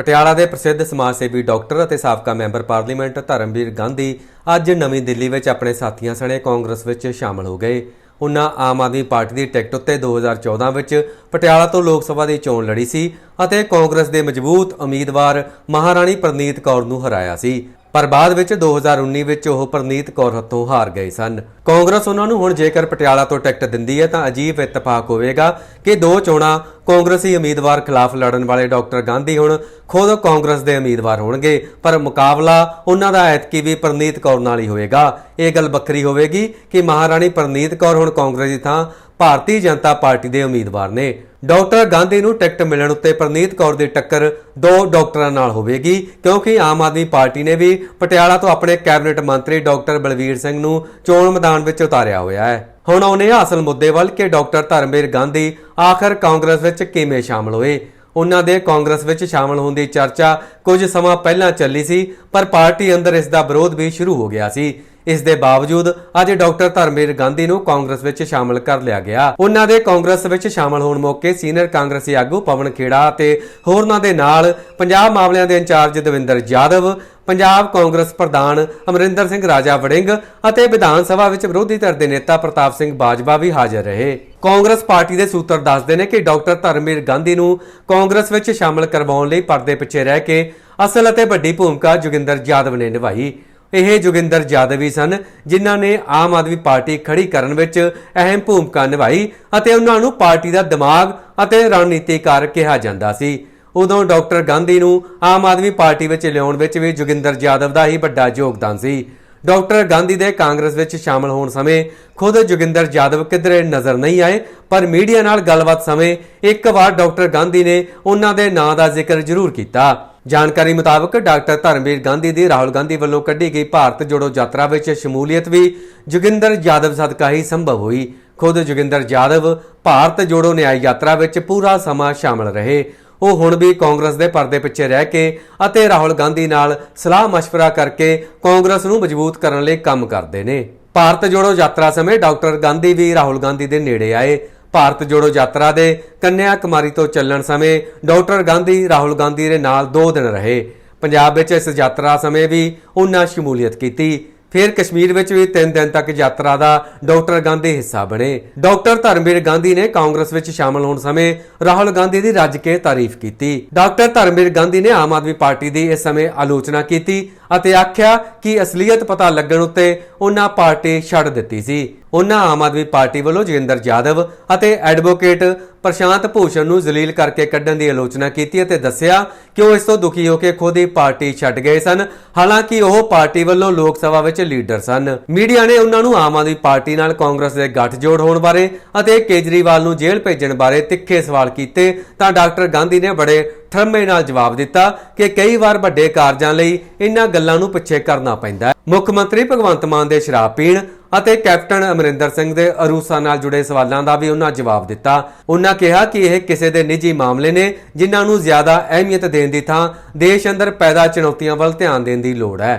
ਪਟਿਆਲਾ ਦੇ ਪ੍ਰਸਿੱਧ ਸਮਾਜ ਸੇਵੀ ਡਾਕਟਰ ਅਤੇ ਸਾਬਕਾ ਮੈਂਬਰ ਪਾਰਲੀਮੈਂਟ ਧਰਮਵੀਰ ਗਾਂਧੀ ਅੱਜ ਨਵੀਂ ਦਿੱਲੀ ਵਿੱਚ ਆਪਣੇ ਸਾਥੀਆਂ ਸਣੇ ਕਾਂਗਰਸ ਵਿੱਚ ਸ਼ਾਮਲ ਹੋ ਗਏ ਉਹਨਾਂ ਆਮ ਆਦਮੀ ਪਾਰਟੀ ਦੀ ਟਿਕਟ ਉੱਤੇ 2014 ਵਿੱਚ ਪਟਿਆਲਾ ਤੋਂ ਲੋਕ ਸਭਾ ਦੀ ਚੋਣ ਲੜੀ ਸੀ ਅਤੇ ਕਾਂਗਰਸ ਦੇ ਮਜ਼ਬੂਤ ਉਮੀਦਵਾਰ ਮਹਾਰਾਣੀ ਪ੍ਰਨੀਤ ਕੌਰ ਨੂੰ ਹਰਾਇਆ ਸੀ ਪਰ ਬਾਅਦ ਵਿੱਚ 2019 ਵਿੱਚ ਉਹ ਪ੍ਰਨੀਤ ਕੌਰ ਹੱਥੋਂ ਹਾਰ ਗਏ ਸਨ ਕਾਂਗਰਸ ਉਹਨਾਂ ਨੂੰ ਹੁਣ ਜੇਕਰ ਪਟਿਆਲਾ ਤੋਂ ਟਿਕਟ ਦਿੰਦੀ ਹੈ ਤਾਂ ਅਜੀਬ ਇਤਫਾਕ ਹੋਵੇਗਾ ਕਿ ਦੋ ਚੋਣਾਂ ਕਾਂਗਰਸੀ ਉਮੀਦਵਾਰ ਖਿਲਾਫ ਲੜਨ ਵਾਲੇ ਡਾਕਟਰ ਗਾਂਧੀ ਹੁਣ ਖੁਦ ਕਾਂਗਰਸ ਦੇ ਉਮੀਦਵਾਰ ਹੋਣਗੇ ਪਰ ਮੁਕਾਬਲਾ ਉਹਨਾਂ ਦਾ ਐਤਕੀ ਵੀ ਪ੍ਰਨੀਤ ਕੌਰ ਨਾਲ ਹੀ ਹੋਵੇਗਾ ਇਹ ਗੱਲ ਵੱਖਰੀ ਹੋਵੇਗੀ ਕਿ ਮਹਾਰਾਣੀ ਪ੍ਰਨੀਤ ਕੌਰ ਹੁਣ ਕਾਂਗਰਸ ਦੀ ਥਾਂ ਭਾਰਤੀ ਜਨਤਾ ਪਾਰਟੀ ਦੇ ਉਮੀਦਵਾਰ ਨੇ ਡਾਕਟਰ ਗਾਂਧੀ ਨੂੰ ਟਿਕਟ ਮਿਲਣ ਉੱਤੇ ਪ੍ਰਨੀਤ ਕੌਰ ਦੀ ਟੱਕਰ ਦੋ ਡਾਕਟਰਾਂ ਨਾਲ ਹੋਵੇਗੀ ਕਿਉਂਕਿ ਆਮ ਆਦਮੀ ਪਾਰਟੀ ਨੇ ਵੀ ਪਟਿਆਲਾ ਤੋਂ ਆਪਣੇ ਕੈਬਨਿਟ ਮੰਤਰੀ ਡਾਕਟਰ ਬਲਵੀਰ ਸਿੰਘ ਨੂੰ ਚੋਣ ਮੈਦਾਨ ਵਿੱਚ ਉਤਾਰਿਆ ਹੋਇਆ ਹੈ ਹੁਣ ਆਉਨੇ ਆ ਅਸਲ ਮੁੱਦੇ ਵੱਲ ਕਿ ਡਾਕਟਰ ਧਰਮਵੀਰ ਗਾਂਧੀ ਆਖਰ ਕਾਂਗਰਸ ਵਿੱਚ ਕਿਵੇਂ ਸ਼ਾਮਲ ਹੋਏ ਉਹਨਾਂ ਦੇ ਕਾਂਗਰਸ ਵਿੱਚ ਸ਼ਾਮਲ ਹੋਣ ਦੀ ਚਰਚਾ ਕੁਝ ਸਮਾਂ ਪਹਿਲਾਂ ਚੱਲੀ ਸੀ ਪਰ ਪਾਰਟੀ ਅੰਦਰ ਇਸ ਦਾ ਵਿਰੋਧ ਵੀ ਸ਼ੁਰੂ ਹੋ ਗਿਆ ਸੀ ਇਸ ਦੇ ਬਾਵਜੂਦ ਅੱਜ ਡਾਕਟਰ ਧਰਮੇਰ ਗਾਂਧੀ ਨੂੰ ਕਾਂਗਰਸ ਵਿੱਚ ਸ਼ਾਮਲ ਕਰ ਲਿਆ ਗਿਆ ਉਹਨਾਂ ਦੇ ਕਾਂਗਰਸ ਵਿੱਚ ਸ਼ਾਮਲ ਹੋਣ ਮੌਕੇ ਸੀਨੀਅਰ ਕਾਂਗਰਸੀ ਆਗੂ ਪਵਨ ਖੇੜਾ ਅਤੇ ਹੋਰਨਾਂ ਦੇ ਨਾਲ ਪੰਜਾਬ ਮਾਮਲਿਆਂ ਦੇ ਇੰਚਾਰਜ ਦਵਿੰਦਰ ਯਾਦਵ ਪੰਜਾਬ ਕਾਂਗਰਸ ਪ੍ਰਧਾਨ ਅਮਰਿੰਦਰ ਸਿੰਘ ਰਾਜਾ ਵੜਿੰਗ ਅਤੇ ਵਿਧਾਨ ਸਭਾ ਵਿੱਚ ਵਿਰੋਧੀ ਧਿਰ ਦੇ ਨੇਤਾ ਪ੍ਰਤਾਪ ਸਿੰਘ ਬਾਜਵਾ ਵੀ ਹਾਜ਼ਰ ਰਹੇ ਕਾਂਗਰਸ ਪਾਰਟੀ ਦੇ ਸੂਤਰ ਦੱਸਦੇ ਨੇ ਕਿ ਡਾਕਟਰ ਧਰਮੇਰ ਗਾਂਧੀ ਨੂੰ ਕਾਂਗਰਸ ਵਿੱਚ ਸ਼ਾਮਲ ਕਰਵਾਉਣ ਲਈ ਪਰਦੇ ਪਿੱਛੇ ਰਹਿ ਕੇ ਅਸਲ ਅਤੇ ਵੱਡੀ ਭੂਮਿਕਾ ਜੋਗਿੰਦਰ ਯਾਦਵ ਨੇ ਨਿਭਾਈ ਇਹ ਜੋਗਿੰਦਰ ਜਾਦਵੀ ਸਨ ਜਿਨ੍ਹਾਂ ਨੇ ਆਮ ਆਦਮੀ ਪਾਰਟੀ ਖੜੀ ਕਰਨ ਵਿੱਚ ਅਹਿਮ ਭੂਮਿਕਾ ਨਿਭਾਈ ਅਤੇ ਉਹਨਾਂ ਨੂੰ ਪਾਰਟੀ ਦਾ ਦਿਮਾਗ ਅਤੇ ਰਣਨੀਤੀਕਾਰ ਕਿਹਾ ਜਾਂਦਾ ਸੀ ਉਦੋਂ ਡਾਕਟਰ ਗਾਂਧੀ ਨੂੰ ਆਮ ਆਦਮੀ ਪਾਰਟੀ ਵਿੱਚ ਲਿਆਉਣ ਵਿੱਚ ਵੀ ਜੋਗਿੰਦਰ ਜਾਦਵ ਦਾ ਹੀ ਵੱਡਾ ਯੋਗਦਾਨ ਸੀ ਡਾਕਟਰ ਗਾਂਧੀ ਦੇ ਕਾਂਗਰਸ ਵਿੱਚ ਸ਼ਾਮਲ ਹੋਣ ਸਮੇਂ ਖੁਦ ਜੋਗਿੰਦਰ ਜਾਦਵ ਕਿਧਰੇ ਨਜ਼ਰ ਨਹੀਂ ਆਏ ਪਰ ਮੀਡੀਆ ਨਾਲ ਗੱਲਬਾਤ ਸਮੇਂ ਇੱਕ ਵਾਰ ਡਾਕਟਰ ਗਾਂਧੀ ਨੇ ਉਹਨਾਂ ਦੇ ਨਾਂ ਦਾ ਜ਼ਿਕਰ ਜ਼ਰੂਰ ਕੀਤਾ ਜਾਣਕਾਰੀ ਮੁਤਾਬਕ ਡਾਕਟਰ ਧਰਮਵੀਰ ਗਾਂਧੀ ਦੀ ਰਾਹੁਲ ਗਾਂਧੀ ਵੱਲੋਂ ਕੱਢੀ ਗਈ ਭਾਰਤ ਜੋੜੋ ਯਾਤਰਾ ਵਿੱਚ ਸ਼ਮੂਲੀਅਤ ਵੀ ਜੋਗਿੰਦਰ ਜਾਦਵ ਸਦਕਾ ਹੀ ਸੰਭਵ ਹੋਈ ਖੁਦ ਜੋਗਿੰਦਰ ਜਾਦਵ ਭਾਰਤ ਜੋੜੋ ਨਿਆਇ ਯਾਤਰਾ ਵਿੱਚ ਪੂਰਾ ਸਮਾਂ ਸ਼ਾਮਲ ਰਹੇ ਉਹ ਹੁਣ ਵੀ ਕਾਂਗਰਸ ਦੇ ਪਰਦੇ ਪਿੱਛੇ ਰਹਿ ਕੇ ਅਤੇ ਰਾਹੁਲ ਗਾਂਧੀ ਨਾਲ ਸਲਾਹ مشਵਰਾ ਕਰਕੇ ਕਾਂਗਰਸ ਨੂੰ ਮਜ਼ਬੂਤ ਕਰਨ ਲਈ ਕੰਮ ਕਰਦੇ ਨੇ ਭਾਰਤ ਜੋੜੋ ਯਾਤਰਾ ਸਮੇਂ ਡਾਕਟਰ ਗਾਂਧੀ ਵੀ ਰਾਹੁਲ ਗਾਂਧੀ ਦੇ ਨੇੜੇ ਆਏ ਭਾਰਤ ਜੋੜੋ ਯਾਤਰਾ ਦੇ ਕੰਨਿਆ ਕੁਮਾਰੀ ਤੋਂ ਚੱਲਣ ਸਮੇਂ ਡਾਕਟਰ ਗਾਂਧੀ ਰਾਹੁਲ ਗਾਂਧੀ ਦੇ ਨਾਲ 2 ਦਿਨ ਰਹੇ ਪੰਜਾਬ ਵਿੱਚ ਇਸ ਯਾਤਰਾ ਸਮੇਂ ਵੀ ਉਹਨਾਂ ਸ਼ਮੂਲੀਅਤ ਕੀਤੀ ਫਿਰ ਕਸ਼ਮੀਰ ਵਿੱਚ ਵੀ 3 ਦਿਨ ਤੱਕ ਯਾਤਰਾ ਦਾ ਡਾਕਟਰ ਗਾਂਧੀ ਹਿੱਸਾ ਬਣੇ ਡਾਕਟਰ ਧਰਮਵੀਰ ਗਾਂਧੀ ਨੇ ਕਾਂਗਰਸ ਵਿੱਚ ਸ਼ਾਮਲ ਹੋਣ ਸਮੇਂ ਰਾਹੁਲ ਗਾਂਧੀ ਦੀ ਰੱਜ ਕੇ ਤਾਰੀਫ ਕੀਤੀ ਡਾਕਟਰ ਧਰਮਵੀਰ ਗਾਂਧੀ ਨੇ ਆਮ ਆਦਮੀ ਪਾਰਟੀ ਦੀ ਇਸ ਸਮੇਂ ਆਲੋਚਨਾ ਕੀਤੀ ਅਤੇ ਆਖਿਆ ਕਿ ਅਸਲੀਅਤ ਪਤਾ ਲੱਗਣ ਉੱਤੇ ਉਹਨਾਂ ਪਾਰਟੀ ਛੱਡ ਦਿੱਤੀ ਸੀ ਉਹਨਾਂ ਆਮ ਆਦਮੀ ਪਾਰਟੀ ਵੱਲੋਂ ਜਗਿੰਦਰ ਜਾਦਵ ਅਤੇ ਐਡਵੋਕੇਟ ਪ੍ਰਸ਼ਾਂਤ ਭੂਸ਼ਣ ਨੂੰ ਜ਼ਲੀਲ ਕਰਕੇ ਕੱਢਣ ਦੀ ਆਲੋਚਨਾ ਕੀਤੀ ਅਤੇ ਦੱਸਿਆ ਕਿ ਉਹ ਇਸ ਤੋਂ ਦੁਖੀ ਹੋ ਕੇ ਖੁਦ ਹੀ ਪਾਰਟੀ ਛੱਡ ਗਏ ਸਨ ਹਾਲਾਂਕਿ ਉਹ ਪਾਰਟੀ ਵੱਲੋਂ ਲੋਕ ਸਭਾ ਵਿੱਚ ਲੀਡਰ ਸਨ ਮੀਡੀਆ ਨੇ ਉਹਨਾਂ ਨੂੰ ਆਮ ਆਦਮੀ ਪਾਰਟੀ ਨਾਲ ਕਾਂਗਰਸ ਦੇ ਗੱਠਜੋੜ ਹੋਣ ਬਾਰੇ ਅਤੇ ਕੇਜਰੀਵਾਲ ਨੂੰ ਜੇਲ੍ਹ ਭੇਜਣ ਬਾਰੇ ਤਿੱਖੇ ਸਵਾਲ ਕੀਤੇ ਤਾਂ ਡਾਕਟਰ ਗਾਂਧੀ ਨੇ ਬੜੇ ਥਰਮੇ ਨਾਲ ਜਵਾਬ ਦਿੱਤਾ ਕਿ ਕਈ ਵਾਰ ਵੱਡੇ ਕਾਰਜਾਂ ਲਈ ਇਹਨਾਂ ਗੱਲਾਂ ਨੂੰ ਪਿੱਛੇ ਕਰਨਾ ਪੈਂਦਾ ਮੁੱਖ ਮੰਤਰੀ ਭਗਵੰਤ ਮਾਨ ਦੇ ਸ਼ਰਾਬ ਪੀਣ ਅਤੇ ਕੈਪਟਨ ਅਮਰਿੰਦਰ ਸਿੰਘ ਦੇ ਅਰੂਸਾ ਨਾਲ ਜੁੜੇ ਸਵਾਲਾਂ ਦਾ ਵੀ ਉਹਨਾਂ ਜਵਾਬ ਦਿੱਤਾ ਉਹਨਾਂ ਕਿਹਾ ਕਿ ਇਹ ਕਿਸੇ ਦੇ ਨਿੱਜੀ ਮਾਮਲੇ ਨੇ ਜਿਨ੍ਹਾਂ ਨੂੰ ਜ਼ਿਆਦਾ ਅਹਿਮੀਅਤ ਦੇਣ ਦੀ ਥਾਂ ਦੇਸ਼ ਅੰਦਰ ਪੈਦਾ ਚੁਣੌਤੀਆਂ ਵੱਲ ਧਿਆਨ ਦੇਣ ਦੀ ਲੋੜ ਹੈ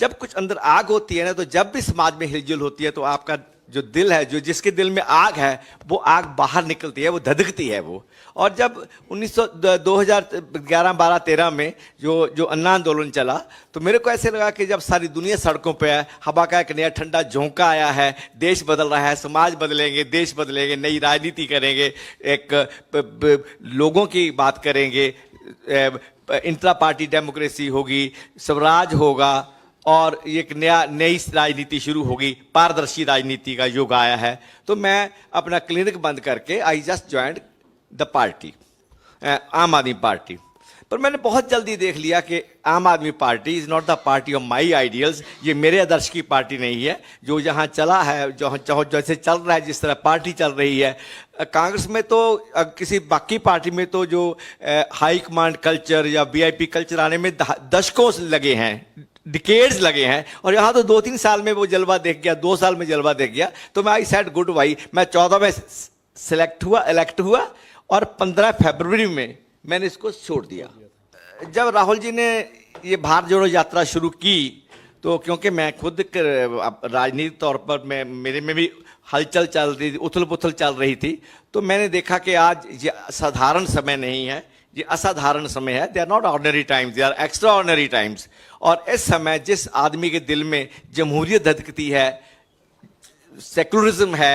ਜਦ ਕੁਝ ਅੰਦਰ ਆਗ ਹੁੰਦੀ ਹੈ ਨਾ ਤਾਂ ਜਦ ਵੀ ਸਮਾਜ ਵਿੱਚ ਹਿਲਜੁਲ ਹੁੰਦੀ ਹੈ ਤਾਂ ਆਪਕਾ जो दिल है जो जिसके दिल में आग है वो आग बाहर निकलती है वो धधकती है वो और जब 1900 2011 12 13 में जो जो अन्ना आंदोलन चला तो मेरे को ऐसे लगा कि जब सारी दुनिया सड़कों पे है हवा का एक नया ठंडा झोंका आया है देश बदल रहा है समाज बदलेंगे देश बदलेंगे नई राजनीति करेंगे एक प, प, लोगों की बात करेंगे इंट्रा पार्टी डेमोक्रेसी होगी स्वराज होगा और एक नया नई राजनीति शुरू होगी पारदर्शी राजनीति का युग आया है तो मैं अपना क्लिनिक बंद करके I just joined the party Aam Aadmi party पर मैंने बहुत जल्दी देख लिया कि Aam Aadmi party is not the party of my ideals ये मेरे आदर्श की पार्टी नहीं है जो यहाँ चला है जो जो जैसे चल रहा है जिस तरह पार्टी चल रही है कांग्रेस में तो किसी बाकी पार्टी में तो जो हाई कमांड कल्चर या वीआईपी कल्चर आने में दशकों लगे हैं डिकेड्स लगे हैं और यहाँ तो दो तीन साल में वो जलवा देख गया दो साल में जलवा देख गया तो मैं आई सेट गुड वाई मैं चौदह में सेलेक्ट हुआ इलेक्ट हुआ और पंद्रह फरवरी में मैंने इसको छोड़ दिया जब राहुल जी ने ये भारत जोड़ो यात्रा शुरू की तो क्योंकि मैं खुद राजनीतिक तौर पर मैं मेरे में भी हलचल चल रही थी उथल पुथल चल रही थी तो मैंने देखा कि आज साधारण समय नहीं है ये असाधारण समय है they are not ordinary times they are extraordinary times और इस समय जिस आदमी के दिल में जमहूरियत धधकती है सेकुलरिज्म है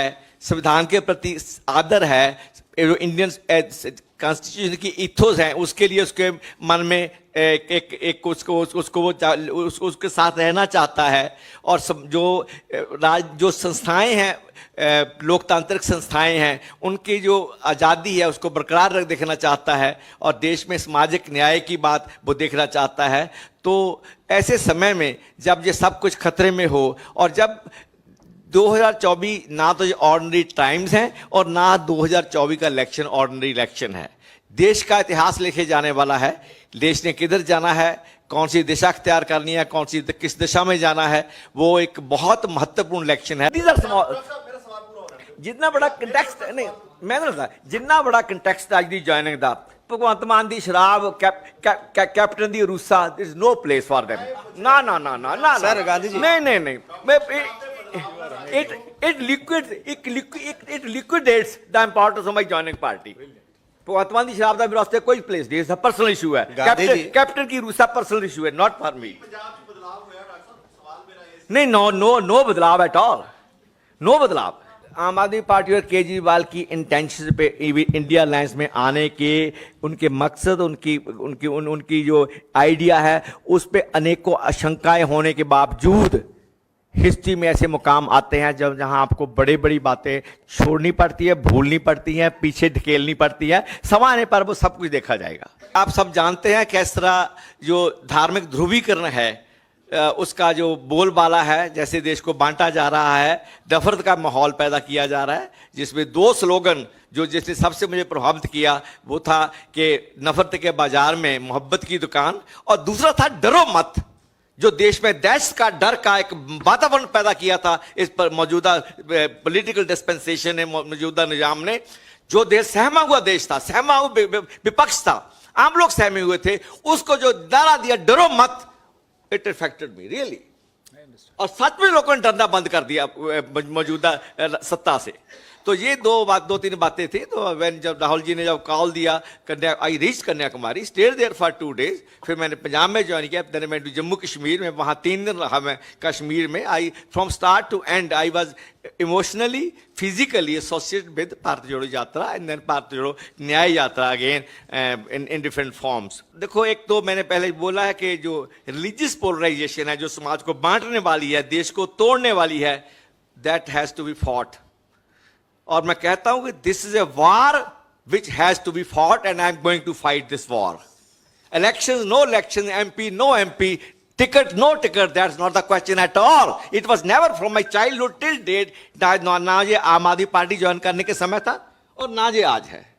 संविधान के प्रति आदर है इंडियन कॉन्स्टिट्यूशन की इथोस हैं उसके लिए उसके मन में एक एक, एक उसको उसको वो उस, उसके साथ रहना चाहता है और सब जो राज जो संस्थाएं हैं लोकतांत्रिक संस्थाएं हैं उनकी जो आज़ादी है उसको बरकरार रख देखना चाहता है और देश में सामाजिक न्याय की बात वो देखना चाहता है तो ऐसे समय में जब ये सब कुछ खतरे में हो और जब 2024 ना तो ऑर्डनरी टाइम्स हैं और ना 2024 का इलेक्शन ऑर्डनरी इलेक्शन है देश का इतिहास लिखे जाने वाला है देश ने किधर जाना है कौन सी दिशा अख्तियार करनी है कौन सी किस दिशा में जाना है वो एक बहुत महत्वपूर्ण इलेक्शन है ਜਿੰਨਾ ਬੜਾ ਕੰਟੈਕਸਟ ਨਹੀਂ ਮੈਂ ਦੱਸਦਾ ਜਿੰਨਾ ਬੜਾ ਕੰਟੈਕਸਟ ਅੱਜ ਦੀ ਜੁਆਇਨਿੰਗ ਦਾ ਭਗਵੰਤ ਮਾਨ ਦੀ ਸ਼ਰਾਬ ਕੈਪਟਨ ਦੀ ਰੂਸਾ is no place for them ਨਾ ਨਾ ਨਾ ਨਾ ਨਾ ਸਰ ਗਾਂਧੀ ਜੀ ਨਹੀਂ ਨਹੀਂ ਨਹੀਂ it it liquids it it, it liquidates the importance of my joining party. वर्तमान तो की शराब का मेरे वास्ते कोई प्लेस नहीं इसका पर्सनल इशू है कैप्टन कैप्टन की रूसा पर्सनल इशू है नॉट फॉर मी नहीं नो नो नो बदलाव एट ऑल नो बदलाव आम आदमी पार्टी और केजरीवाल की इंटेंशन पे इंडिया लाइन्स में आने के उनके मकसद उनकी उनकी उन, उनकी जो आइडिया है उस पर अनेकों आशंकाएं होने के बावजूद हिस्ट्री में ऐसे मुकाम आते हैं जब जहां आपको बड़ी बड़ी बातें छोड़नी पड़ती है भूलनी पड़ती हैं पीछे ढकेलनी पड़ती है समय आने पर वो सब कुछ देखा जाएगा आप सब जानते हैं किस तरह जो धार्मिक ध्रुवीकरण है उसका जो बोलबाला है जैसे देश को बांटा जा रहा है नफरत का माहौल पैदा किया जा रहा है जिसमें दो स्लोगन जो जिसने सबसे मुझे प्रभावित किया वो था कि नफरत के बाजार में मोहब्बत की दुकान और दूसरा था डरो मत जो देश में दहशत का डर का एक वातावरण पैदा किया था इस पर मौजूदा पॉलिटिकल डिस्पेंसेशन है मौजूदा निजाम ने जो देश सहमा हुआ देश था सहमा हुआ विपक्ष था आम लोग सहमे हुए थे उसको जो डरा दिया डरो मत इट इफेक्टेड मी रियली और सच में लोगों ने डरना बंद कर दिया मौजूदा सत्ता से तो ये दो बात दो तीन बातें थी तो वैन जब राहुल जी ने जब कॉल दिया कन्या I reach Kanyakumari stayed there for two days फिर मैंने पंजाब में ज्वाइन किया देन मैं जम्मू कश्मीर में वहाँ तीन दिन रहा मैं कश्मीर में I from start to end I was emotionally physically associate with Bharat Jodo Yatra and then Bharat Jodo Nyay Yatra again in in different forms देखो एक तो मैंने पहले बोला है कि जो रिलीजियस पोलराइजेशन है जो समाज को बांटने वाली है देश को तोड़ने वाली है that has to be fought और मैं कहता हूं कि this is a war which has to be fought and I am going to fight this war election no election M P no M P ticket no ticket that not the question at all it was never from my childhood till date ना ये आम Aadmi party join करने के समय था और ना ये आज है